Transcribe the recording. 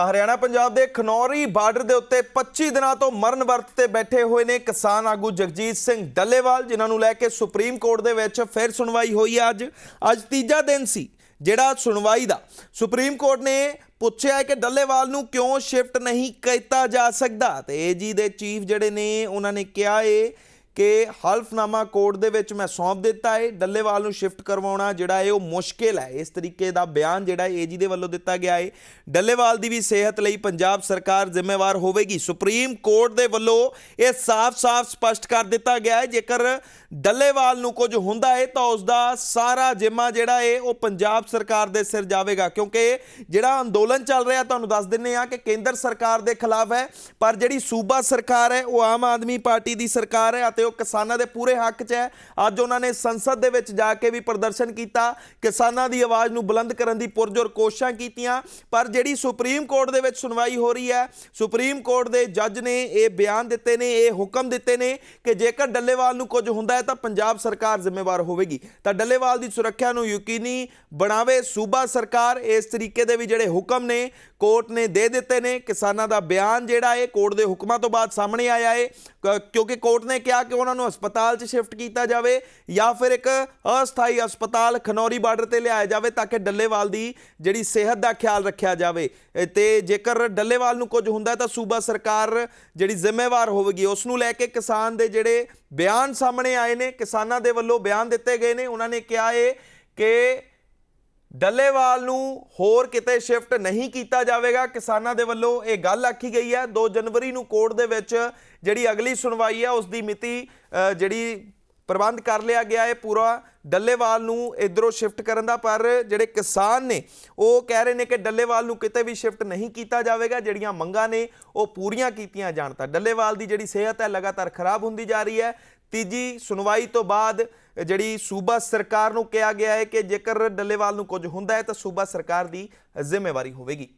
ਤਾਂ ਹਰਿਆਣਾ ਪੰਜਾਬ ਦੇ ਖਨੌਰੀ ਬਾਰਡਰ ਦੇ ਉੱਤੇ 25 ਦਿਨਾਂ ਤੋਂ ਮਰਨ ਵਰਤ ਤੇ ਬੈਠੇ ਹੋਏ ਨੇ ਕਿਸਾਨ ਆਗੂ ਜਗਜੀਤ ਸਿੰਘ ਡੱਲੇਵਾਲ, ਜਿਨ੍ਹਾਂ ਨੂੰ ਲੈ ਕੇ ਸੁਪਰੀਮ ਕੋਰਟ ਦੇ ਵਿੱਚ ਫਿਰ ਸੁਣਵਾਈ ਹੋਈ ਹੈ ਅੱਜ। ਅੱਜ ਤੀਜਾ ਦਿਨ ਸੀ ਜਿਹੜਾ ਸੁਣਵਾਈ ਦਾ। ਸੁਪਰੀਮ ਕੋਰਟ ਨੇ ਪੁੱਛਿਆ ਹੈ ਕਿ ਡੱਲੇਵਾਲ ਨੂੰ ਕਿਉਂ ਸ਼ਿਫਟ ਨਹੀਂ ਕੀਤਾ ਜਾ ਸਕਦਾ? ਤੇ ਏਜੀ ਦੇ ਚੀਫ ਜਿਹੜੇ ਨੇ, ਉਹਨਾਂ ਨੇ ਕਿਹਾ ਏ ਕਿ ਹਲਫਨਾਮਾ ਕੋਰਟ ਦੇ ਵਿੱਚ ਮੈਂ ਸੌਂਪ ਦਿੱਤਾ ਹੈ ਡੱਲੇਵਾਲ ਨੂੰ ਸ਼ਿਫਟ ਕਰਵਾਉਣਾ ਜਿਹੜਾ ਹੈ ਉਹ ਮੁਸ਼ਕਿਲ ਹੈ। ਇਸ ਤਰੀਕੇ ਦਾ ਬਿਆਨ ਜਿਹੜਾ ਏਜੀ ਦੇ ਵੱਲੋਂ ਦਿੱਤਾ ਗਿਆ ਹੈ ਡੱਲੇਵਾਲ ਦੀ ਵੀ ਸਿਹਤ ਲਈ ਪੰਜਾਬ ਸਰਕਾਰ ਜ਼ਿੰਮੇਵਾਰ ਹੋਵੇਗੀ। ਸੁਪਰੀਮ ਕੋਰਟ ਦੇ ਵੱਲੋਂ ਇਹ ਸਾਫ਼-ਸਾਫ਼ ਸਪਸ਼ਟ ਕਰ ਦਿੱਤਾ ਗਿਆ ਹੈ ਜੇਕਰ ਡੱਲੇਵਾਲ ਨੂੰ ਕੁਝ ਹੁੰਦਾ ਹੈ ਤਾਂ ਉਸ ਦਾ ਸਾਰਾ ਜ਼ਿੰਮਾ ਜਿਹੜਾ ਹੈ ਉਹ ਪੰਜਾਬ ਸਰਕਾਰ ਦੇ ਸਿਰ ਜਾਵੇਗਾ। ਕਿਉਂਕਿ ਜਿਹੜਾ ਅੰਦੋਲਨ ਚੱਲ ਰਿਹਾ, ਤੁਹਾਨੂੰ ਦੱਸ ਦਿੰਨੇ ਆ ਕਿ ਕੇਂਦਰ ਸਰਕਾਰ ਦੇ ਖਿਲਾਫ ਹੈ, ਪਰ ਜਿਹੜੀ ਸੂਬਾ ਸਰਕਾਰ ਹੈ, ਉਹ ਆਮ ਆਦਮੀ ਪਾਰਟੀ ਦੀ ਸਰਕਾਰ ਹੈ ਅਤੇ ਉਹ ਕਿਸਾਨਾਂ ਦੇ ਪੂਰੇ ਹੱਕ 'ਚ ਹੈ। ਅੱਜ ਉਹਨਾਂ ਨੇ ਸੰਸਦ ਦੇ ਵਿੱਚ ਜਾ ਕੇ ਵੀ ਪ੍ਰਦਰਸ਼ਨ ਕੀਤਾ। ਕਿਸਾਨਾਂ ਦੀ ਆਵਾਜ਼ ਨੂੰ ਬੁਲੰਦ ਕਰਨ ਦੀ ਪੁਰਜੋਰ ਕੋਸ਼ਿਸ਼ਾਂ ਕੀਤੀਆਂ। ਪਰ ਜਿਹੜੀ ਸੁਪਰੀਮ ਕੋਰਟ ਦੇ ਵਿੱਚ ਸੁਣਵਾਈ ਹੋ ਰਹੀ ਹੈ, ਸੁਪਰੀਮ ਕੋਰਟ ਦੇ ਜੱਜ ਨੇ ਇਹ ਬਿਆਨ ਦਿੱਤੇ ਨੇ, ਇਹ ਹੁਕਮ ਦਿੱਤੇ ਨੇ ਕਿ ਜੇਕਰ ਡੱਲੇਵਾਲ ਨੂੰ ਕੁਝ ਹੁੰਦਾ ਹੈ ਤਾਂ ਪੰਜਾਬ ਸਰਕਾਰ ਜ਼ਿੰਮੇਵਾਰ ਹੋਵੇਗੀ। ਤਾਂ ਡੱਲੇਵਾਲ ਦੀ ਸੁਰੱਖਿਆ ਨੂੰ ਯਕੀਨੀ ਬਣਾਵੇ ਸੂਬਾ ਸਰਕਾਰ। ਇਸ ਤਰੀਕੇ ਦੇ ਵੀ ਜਿਹੜੇ ਹੁਕਮ ਨੇ, ਕੋਰਟ ਨੇ ਦੇ ਦਿੱਤੇ ਨੇ। ਕਿਸਾਨਾਂ ਦਾ ਬਿਆਨ ਜਿਹੜਾ ਹੈ, ਕੋਰਟ ਦੇ ਹੁਕਮਾਂ ਤੋਂ ਬਾਅਦ ਸਾਹਮਣੇ ਆਇਆ ਹੈ। ਕਿਉਂਕਿ ਕੋਰਟ ਨੇ ਕਿਹਾ ਕਿ ਉਹਨਾਂ ਨੂੰ ਹਸਪਤਾਲ 'ਚ ਸ਼ਿਫਟ ਕੀਤਾ ਜਾਵੇ ਜਾਂ ਫਿਰ ਇੱਕ ਅਸਥਾਈ ਹਸਪਤਾਲ ਖਨੌਰੀ ਬਾਰਡਰ ਤੇ ਲਿਆਇਆ ਜਾਵੇ ਤਾਂ ਕਿ ਡੱਲੇਵਾਲ ਦੀ ਜਿਹੜੀ ਸਿਹਤ ਦਾ ਖਿਆਲ ਰੱਖਿਆ ਜਾਵੇ। ਇਹ ਤੇ ਜੇਕਰ ਡੱਲੇਵਾਲ ਨੂੰ ਕੁਝ ਹੁੰਦਾ ਤਾਂ ਸੂਬਾ ਸਰਕਾਰ ਜਿਹੜੀ ਜ਼ਿੰਮੇਵਾਰ ਹੋਵੇਗੀ, ਉਸ ਨੂੰ ਲੈ ਕੇ ਕਿਸਾਨ ਦੇ ਜਿਹੜੇ ਬਿਆਨ ਸਾਹਮਣੇ ਆਏ ਨੇ, ਕਿਸਾਨਾਂ ਦੇ ਵੱਲੋਂ ਬਿਆਨ ਦਿੱਤੇ ਗਏ ਨੇ। ਉਹਨਾਂ ਨੇ ਕਿਹਾ ਏ ਕਿ ਡੱਲੇਵਾਲ ਨੂੰ ਹੋਰ ਕਿਤੇ ਸ਼ਿਫਟ ਨਹੀਂ ਕੀਤਾ ਜਾਵੇਗਾ। ਕਿਸਾਨਾਂ ਦੇ ਵੱਲੋਂ ਇਹ ਗੱਲ ਆਖੀ ਗਈ ਹੈ। 2 ਜਨਵਰੀ ਨੂੰ ਕੋਰਟ ਦੇ ਵਿੱਚ ਜਿਹੜੀ ਅਗਲੀ ਸੁਣਵਾਈ ਹੈ, ਉਸ ਦੀ ਮਿਤੀ ਜਿਹੜੀ ਪ੍ਰਬੰਧ ਕਰ ਲਿਆ ਗਿਆ ਹੈ, ਪੂਰਾ ਡੱਲੇਵਾਲ ਨੂੰ ਇਧਰੋਂ ਸ਼ਿਫਟ ਕਰਨ ਦਾ। ਪਰ ਜਿਹੜੇ ਕਿਸਾਨ ਨੇ, ਉਹ ਕਹਿ ਰਹੇ ਨੇ ਕਿ ਡੱਲੇਵਾਲ ਨੂੰ ਕਿਤੇ ਵੀ ਸ਼ਿਫਟ ਨਹੀਂ ਕੀਤਾ ਜਾਵੇਗਾ। ਜਿਹੜੀਆਂ ਮੰਗਾਂ ਨੇ, ਉਹ ਪੂਰੀਆਂ ਕੀਤੀਆਂ ਜਾਣ ਤਾਂ। ਡੱਲੇਵਾਲ ਦੀ ਜਿਹੜੀ ਸਿਹਤ ਹੈ, ਲਗਾਤਾਰ ਖਰਾਬ ਹੁੰਦੀ ਜਾ ਰਹੀ ਹੈ। ਤੀਜੀ ਸੁਣਵਾਈ ਤੋਂ ਬਾਅਦ ਜਿਹੜੀ ਸੂਬਾ ਸਰਕਾਰ ਨੂੰ ਕਿਹਾ ਗਿਆ ਹੈ ਕਿ ਜੇਕਰ ਡੱਲੇਵਾਲ ਨੂੰ ਕੁਝ ਹੁੰਦਾ ਹੈ ਤਾਂ ਸੂਬਾ ਸਰਕਾਰ ਦੀ ਜ਼ਿੰਮੇਵਾਰੀ ਹੋਵੇਗੀ।